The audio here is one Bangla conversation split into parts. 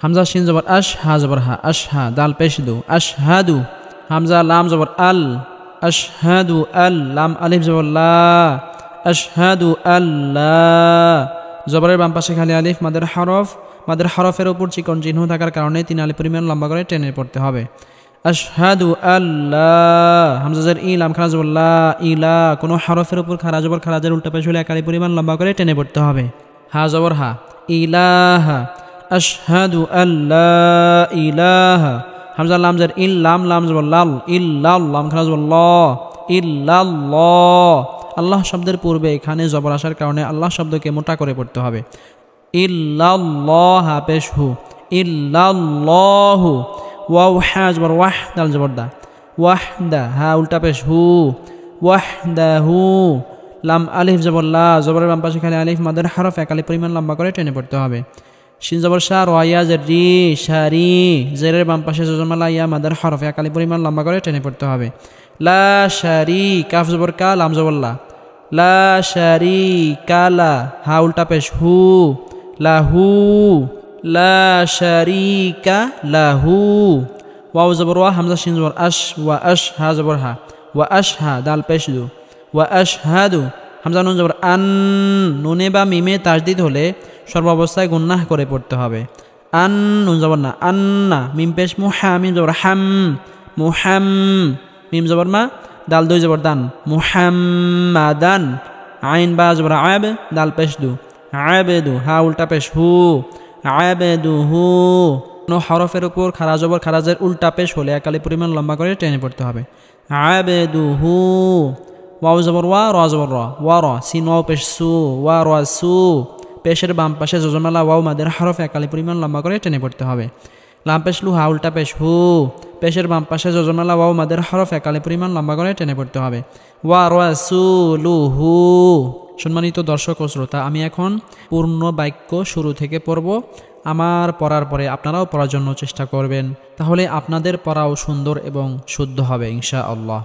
হামজা শিন জবর আশ হা জবর হা আশ হা দাল পেশ দু আশ হাদু হামজা লাম জবর আল আশ হাদু আল লাম আলিফ জবর লা আশ হাদু আল্লাহ জবরের বাম পাশে খালি আলিফ, মাদের হরফ, মাদের হরফের উপর চিকন চিহ্ন থাকার কারণে তিন আলিফ পরিমাণ লম্বা করে টেনে পড়তে হবে। আশহাদু আল্লাহ হামজাজের ইলাম খারাজবল্লাহ ইলা কোনো হরফের উপর খারাজবর খারাজের উল্টা পেশ হলে একালি পরিমাণ লম্বা করে টেনে পড়তে হবে। হা জবর হা ইলাহা আশহাদু আল্লাহ ইলাহা। হামজা লামজের ইল লাম লাম জবর লাল ইল্লাল লাম খারাজবল্লাহ ইল্লাল্লাহ আল্লাহ শব্দের পূর্বে এখানে জবর আসার কারণে আল্লাহ শব্দকে মোটা করে পড়তে হবে। ইল্লাল্লাহ পেশ হু। ইল্লাল্লাহু ওয়াও, হ্যা, জবর, ওয়াহ দাল জবর, দা। ওয়াহদা হা, উল্টা পেশ, হু। ওয়াহদা হু। লাম, আলিফ, জবর, লা। জবরের বাম পাশে খালি আলিফ, মাদের হরফ একালি পরিমাণ লম্বা করে টেনে পড়তে হবে। শিন শাহ রয়া জের শারি জেরের বাম পাশে জজমালা ইয়া মাদের হরফ একালি পরিমাণ লম্বা করে টেনে পড়তে হবে। লা শারি কাফ জবর কা, লাম জবর লা। শারি কালা হা উল্টা পেশ, হু লাহু লা শারিকা লাহু ওয়াও জবর ওয়া, হামজা শিন জবর আশ, ওয়া আশ, হা জবর হা। ওয়া আশ, হা, দাল পেশ দু। ওয়া আশ হাদু হামজা নুন জবর আন, নুনে বা মিমে তাজদিদ হলে সর্বাবস্থায় গুন্নাহ করে পড়তে হবে। আন, নুন জবর না। আন্না, মিম পেশ মুহা মিম জবর হাম, মুহাম, মিম জবর মা, দাল দুই জবর দান। মুহাম্মাদান আইন বা জবর আব, দাল পেশ দু। আবেদু হা উল্টা পেশ হু। আবেদু হু। কোনো হরফের উপর খারাজ জবর খারাজের উল্টা পেশ হলে একালি পরিমাণ লম্বা করে টেনে পড়তে হবে। আবেদু হু। ওয়াও জবর ওয়া, র জবর র। ওয়া র, সিন ওয়াও পেশ সু। ওয়া র সু। পেশের বাম পাশে যোজমালা ওয়াও মাদের হরফ একালি পরিমাণ লম্বা করে টেনে পড়তে হবে। লাম পেশ লু হা উল্টা পেশ হু। পেশের বাম পাশে যোজমালা ওয়াও মাদের হরফ একালি পরিমাণ লম্বা করে টেনে পড়তে হবে। ওয়া র সু লু হু। সম্মানিত দর্শক ও শ্রোতা, আমি এখন পূর্ণ বাক্য শুরু থেকে পড়ব। আমার পড়ার পরে আপনারাও পড়ার জন্য চেষ্টা করবেন। তাহলে আপনাদের পড়াও সুন্দর এবং শুদ্ধ হবে ইনশা আল্লাহ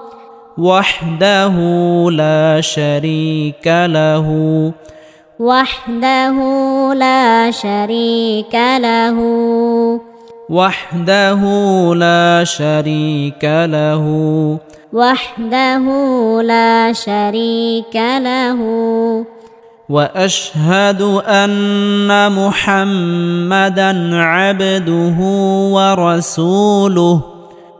وحده لا شريك له. وحده لا شريك له. وحده لا شريك له. وحده لا شريك له. وأشهد أن محمدا عبده ورسوله.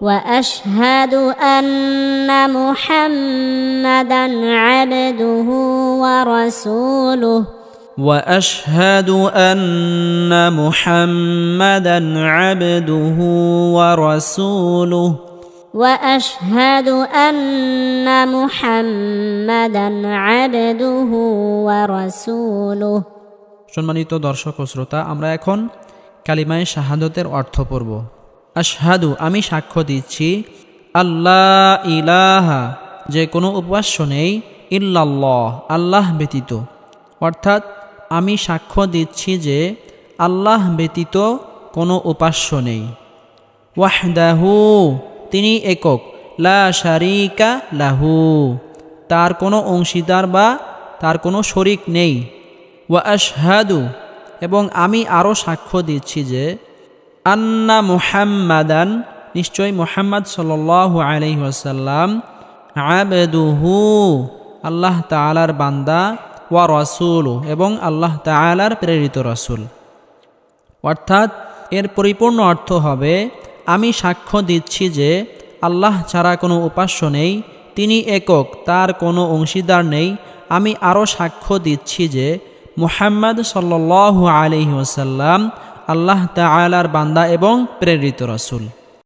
واشهد ان محمدا عبده ورسوله واشهد ان محمدا عبده ورسوله واشهد ان محمدا عبده ورسوله সম্মানিত দর্শক ও শ্রোতা আমরা এখন কালিমায় শাহাদতের অর্থ পড়ব আশহাদু, আমি সাক্ষ্য দিচ্ছি, আল্লাহ ইলাহা, যে কোনো উপাস্য নেই, ইল্লাল্লাহ, আল্লাহ ব্যতীত। অর্থাৎ, আমি সাক্ষ্য দিচ্ছি যে, আল্লাহ ব্যতীত কোনো উপাস্য নেই। ওয়াহদাহু, তিনি একক, লা শারিকা লাহু। তার কোনো অংশীদার বা তার কোনো শরিক নেই। ওয়া আশহাদু এবং আমি আরও সাক্ষ্য দিচ্ছি যে আন্না মুহাম্মাদান নিশ্চয় মুহাম্মদ সাল্লাল্লাহু আলাইহি ওয়াসাল্লাম, আবেদুহু, আল্লাহ তাআলার বান্দা ওয়া রাসূল এবং আল্লাহ তাআলার প্রেরিত রসুল। অর্থাৎ এর পরিপূর্ণ অর্থ হবে, আমি সাক্ষ্য দিচ্ছি যে আল্লাহ ছাড়া কোনো উপাস্য নেই, তিনি একক, তার কোনো অংশীদার নেই। আমি আরও সাক্ষ্য দিচ্ছি যে মুহাম্মদ সাল্লাল্লাহু আলাইহি ওয়াসাল্লাম আল্লাহ তালার বান্দা এবং প্রেরিত রাসূল।